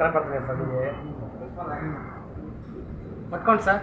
కనపడుతున్నాయి సార్ పట్టుకోండి sir.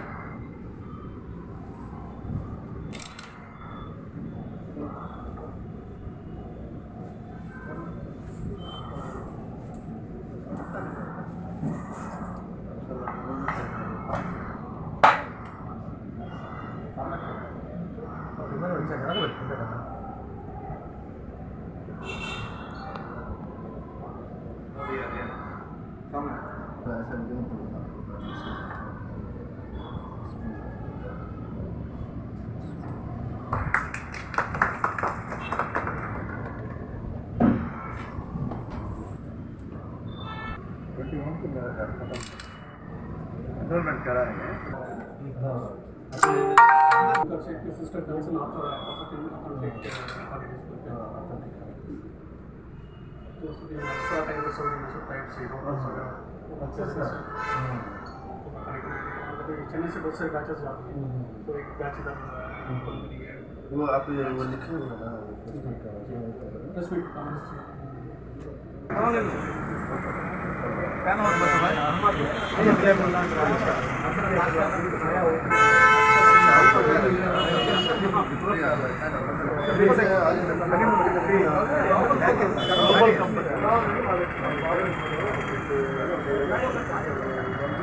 Solution type C Chennai से बहुत सारे बैचेस जाते हैं। तो एक बैच इधर वो आप लिखे हुए ना दस मिनट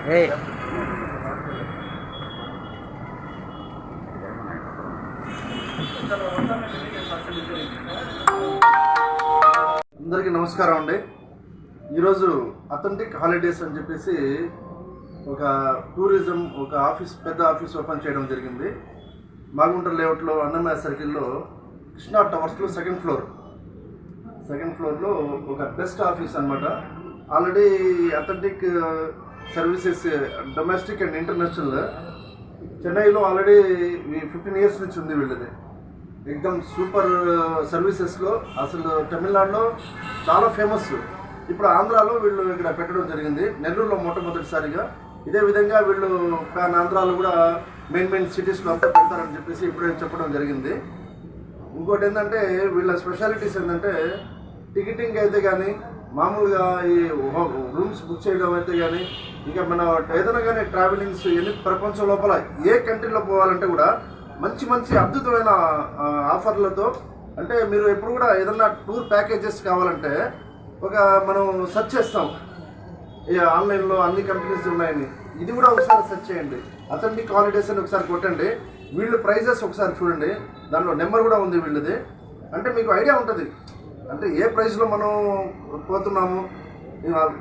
ఏ అందరికీ నమస్కారం అండి. ఈరోజు అథెంటిక్ హాలిడేస్ అని చెప్పేసి ఒక టూరిజం ఒక ఆఫీస్ పెద్ద ఆఫీస్ ఓపెన్ చేయడం జరిగింది. మాగుంట లేఅవుట్లో అన్నమయ్య సర్కిల్లో కృష్ణా టవర్స్లో సెకండ్ ఫ్లోర్. సెకండ్ ఫ్లోర్లో ఒక బెస్ట్ ఆఫీస్ అన్నమాట. Already authentic services domestic and international. చెన్నైలో ఆల్రెడీ ఫిఫ్టీన్ ఇయర్స్ నుంచి ఉంది వీళ్ళది. ఎక్దమ్ సూపర్ సర్వీసెస్లో. అసలు తమిళనాడులో చాలా ఫేమస్. ఇప్పుడు ఆంధ్రాలో వీళ్ళు ఇక్కడ పెట్టడం జరిగింది. నెల్లూరులో మొట్టమొదటిసారిగా. ఇదే విధంగా వీళ్ళు ప్యాన్ ఆంధ్రాలో కూడా మెయిన్ మెయిన్ సిటీస్లో అంతా పెడతారని చెప్పేసి ఇప్పుడే చెప్పడం జరిగింది. ఇంకోటి ఏంటంటే వీళ్ళ స్పెషాలిటీస్ ఏంటంటే టికెటింగ్ అయితే కానీ మామూలుగా ఈ రూమ్స్ బుక్ చేయడం అయితే కానీ ఇంకా మన ఏదైనా కానీ ట్రావెలింగ్స్ ఎన్ని ప్రపంచం లోపల ఏ కంట్రీలో పోవాలంటే కూడా మంచి మంచి అద్భుతమైన ఆఫర్లతో అంటే మీరు ఎప్పుడు కూడా ఏదైనా టూర్ ప్యాకేజెస్ కావాలంటే ఒక మనం సెర్చ్ చేస్తాం. ఆన్లైన్లో అన్ని కంపెనీస్ ఉన్నాయని. ఇది కూడా ఒకసారి సెర్చ్ చేయండి. అథెంటిక్ హాలిడేస్ అని ఒకసారి కొట్టండి. వీళ్ళు ప్రైజెస్ ఒకసారి చూడండి. దాంట్లో నెంబర్ కూడా ఉంది వీళ్ళది. అంటే మీకు ఐడియా ఉంటుంది. అంటే ఏ ప్రైస్లో మనం పోతున్నాము?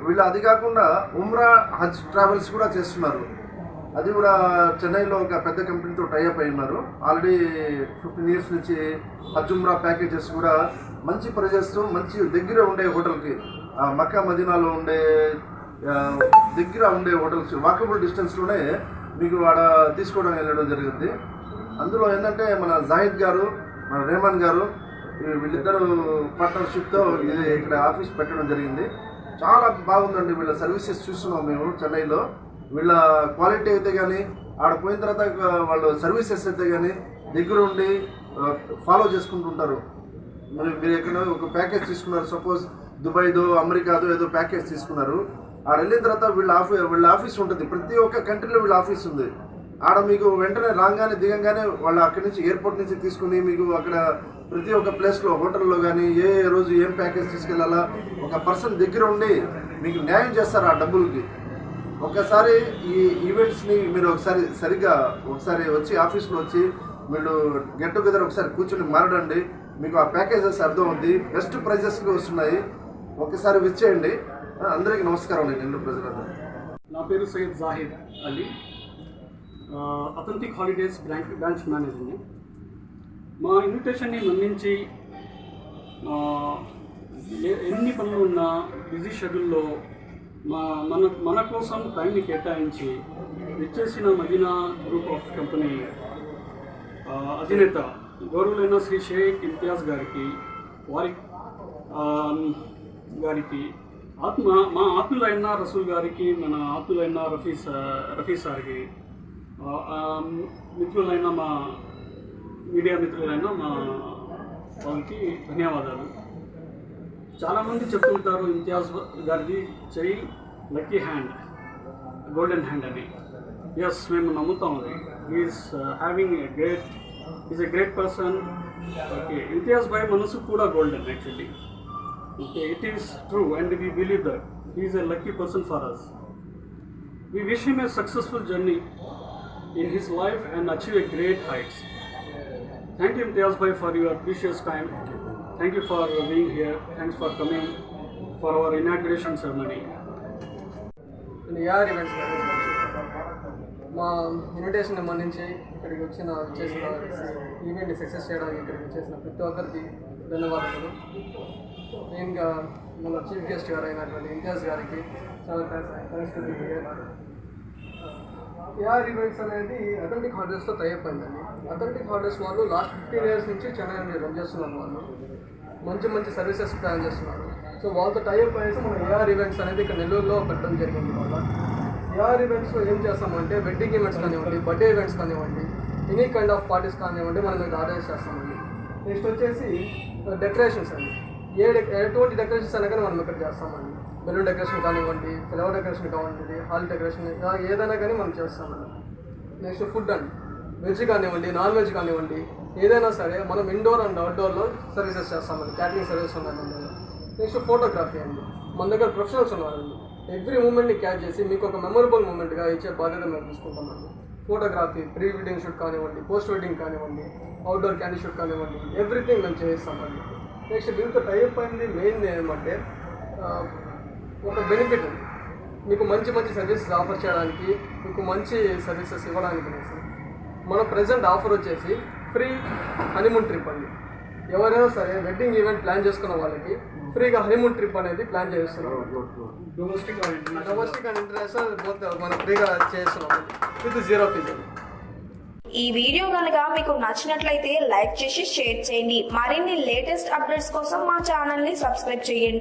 వీళ్ళు అది కాకుండా ఉమ్రా హజ్ ట్రావెల్స్ కూడా చేస్తున్నారు. అది కూడా చెన్నైలో ఒక పెద్ద కంపెనీతో టైఅప్ అయి ఉన్నారు. ఆల్రెడీ ఫిఫ్టీన్ ఇయర్స్ నుంచి అజుమ్రా ప్యాకేజెస్ కూడా మంచి ప్రైజెస్ మంచి దగ్గర ఉండే హోటల్కి మక్కా మదీనాలో ఉండే దగ్గర ఉండే హోటల్స్ వాకబుల్ డిస్టెన్స్లోనే మీకు ఆడ తీసుకోవడం వెళ్ళడం జరిగింది. అందులో ఏంటంటే మన జాహిద్ గారు మన రేమాన్ గారు వీళ్ళిద్దరూ పార్ట్నర్షిప్తో ఇది ఇక్కడ ఆఫీస్ పెట్టడం జరిగింది. చాలా బాగుందండి వీళ్ళ సర్వీసెస్ చూస్తున్నాం మేము చెన్నైలో. వీళ్ళ క్వాలిటీ అయితే కానీ ఆడ పోయిన తర్వాత వాళ్ళు సర్వీసెస్ అయితే కానీ దగ్గర ఉండి ఫాలో చేసుకుంటుంటారు. మరి మీరు ఎక్కడ ఒక ప్యాకేజ్ తీసుకున్నారు సపోజ్ దుబాయ్దో అమెరికాదో ఏదో ప్యాకేజ్ తీసుకున్నారు. ఆడ వెళ్ళిన తర్వాత వీళ్ళ ఆఫీ వీళ్ళ ఆఫీస్ ఉంటుంది. ప్రతి ఒక్క కంట్రీలో వీళ్ళ ఆఫీస్ ఉంది. ఆడ మీకు వెంటనే రాగానే దిగంగానే వాళ్ళు అక్కడి నుంచి ఎయిర్పోర్ట్ నుంచి తీసుకుని మీకు అక్కడ ప్రతి ఒక్క ప్లేస్లో హోటల్లో కానీ ఏ ఏ రోజు ఏం ప్యాకేజ్ తీసుకెళ్ళాలా ఒక పర్సన్ దగ్గర ఉండి మీకు న్యాయం చేస్తారు ఆ డబ్బులకి. ఒకసారి ఈ ఈవెంట్స్ని మీరు ఒకసారి సరిగ్గా ఒకసారి వచ్చి ఆఫీస్లో వచ్చి మీరు గెట్ టుగెదర్ ఒకసారి కూర్చొని మారడండి. మీకు ఆ ప్యాకేజెస్ అర్థం ఉంది బెస్ట్ ప్రైజెస్కి వస్తున్నాయి. ఒకసారి విచ్చేయండి అందరికీ నమస్కారం అండి. నిన్న ప్రజలందరూ నా పేరు Syed Zahid Ali. Authentic holidays branch branch మేనేజర్ని మా ఇన్విటేషన్ని మన్నించి ఎన్ని పనులు ఉన్నా బిజీ షెడ్యూల్లో మా మన మన కోసం టైంని కేటాయించి విచ్చేసిన మదీనా గ్రూప్ ఆఫ్ కంపెనీ అధినేత గౌరవులైన శ్రీ షేక్ ఇంతియాజ్ గారికి వారి గారికి ఆత్మ మా ఆత్మలైన రసూల్ గారికి మన ఆత్మలైన రఫీ రఫీ సార్కి మిత్రులైన మా మీడియా మిత్రులైన మా వాళ్ళకి ధన్యవాదాలు. చాలామంది చెప్తుంటారు ఇంతియాజ్ గారిది చెయ్యి లక్కీ హ్యాండ్ గోల్డెన్ హ్యాండ్ అని ఎస్ మేము నమ్ముతాం అది. Is having a great is a great person okay Imtiaz bhai మనసు కూడా golden actually okay it is true and we believe that is a lucky person for us We wish him a successful journey in his life and achieve a great heights. Thank you, Imtiaz Bhai, for your precious time. Thank you for being here thanks for coming for our inauguration ceremony near events మా invitation మన్నించి ఇక్కడికి వచ్చిన చేసిన event success చేయడానికి ఇక్కడికి వచ్చేసిన ప్రతి ఒక్కరికి ధన్యవాదాలు. మెయిన్గా మన చీఫ్ గెస్ట్ గారు అయినటువంటి ఇంతియాజ్ గారికి చాలా థ్యాంక్స్ ఏఆర్ ఈవెంట్స్ అనేది అథెంటిక్ హార్డర్స్తో టైప్ అథెంటిక్ హార్డర్స్ వాళ్ళు లాస్ట్ ఫిఫ్టీన్ ఇయర్స్ నుంచి చెన్నై రన్ చేస్తున్నారు వాళ్ళు. మంచి మంచి సర్వీసెస్ ప్లాన్ చేస్తున్నారు. సో వాళ్ళతో టైప్ అనేసి మనం ఏఆర్ ఈవెంట్స్ అనేది ఇక్కడ నెల్లూరులో పెట్టడం జరిగింది వాళ్ళ ఏఆర్ ఈవెంట్స్లో ఏం చేస్తామంటే వెడ్డింగ్ ఈవెంట్స్ కానివ్వండి బర్త్డే ఈవెంట్స్ కానివ్వండి ఎనీ కైండ్ ఆఫ్ పార్టీస్ కానివ్వండి మనం ఇక్కడ ఆర్గనైజ్ చేస్తామండి. నెక్స్ట్ వచ్చేసి uh, డెకరేషన్స్ అండి. ఏ ఎటువంటి డెకరేషన్స్ అయినా కానీ మనం ఇక్కడ చేస్తామండి. బెలూన్ డెకరేషన్ కానివ్వండి ఫ్లవర్ డెకరేషన్ కానివ్వండి హాల్ డెకరేషన్ ఏదైనా కానీ మనం చేస్తామండి నెక్స్ట్ ఫుడ్ అండి వెజ్ కానివ్వండి నాన్ వెజ్ కానివ్వండి ఏదైనా సరే మనం ఇండోర్ అండ్ అవుట్డోర్లో సర్వీసెస్ చేస్తామండి క్యాటరింగ్ సర్వీస్ ఉన్నాయండి మన దగ్గర నెక్స్ట్ ఫోటోగ్రఫీ అండి. మన దగ్గర ప్రొఫెషనల్స్ ఉన్నారండి. ఎవ్రీ మూమెంట్ని క్యాచ్ చేసి మీకు ఒక మెమొరబుల్ మూమెంట్గా ఇచ్చే బాధ్యత మేము తీసుకుంటామండి ఫోటోగ్రఫీ ప్రీ వెడ్డింగ్ షూట్ కానివ్వండి పోస్ట్ వెడ్డింగ్ కానివ్వండి అవుట్డోర్ క్యాండీ షూట్ కానివ్వండి ఎవ్రీథింగ్ మేము చేయిస్తామండి నెక్స్ట్ దీంతో టైప్ అయింది మెయిన్ ఏమంటే ఒక బెనిఫిట్ ఉంది. మీకు మంచి మంచి సర్వీసెస్ ఆఫర్ చేయడానికి మీకు మంచి సర్వీసెస్ ఇవ్వడానికి మన ప్రజెంట్ ఆఫర్ వచ్చేసి ఫ్రీ హనీమూన్ ట్రిప్ అండి. ఎవరైనా సరే వెడ్డింగ్ ఈవెంట్ ప్లాన్ చేసుకున్న వాళ్ళకి ఫ్రీగా హనీమూన్ ట్రిప్ అనేది ప్లాన్ చేస్తున్నాం Domestic or international? Domestic and international both మనం ఫ్రీగా చేస్తున్నాం. విత్ జీరో ఫీజు ఈ వీడియో కనుక మీకు నచ్చినట్లయితే లైక్ చేసి షేర్ చేయండి. మరిన్ని లేటెస్ట్ అప్డేట్స్ కోసం మా ఛానల్ని సబ్స్క్రైబ్ చేయండి.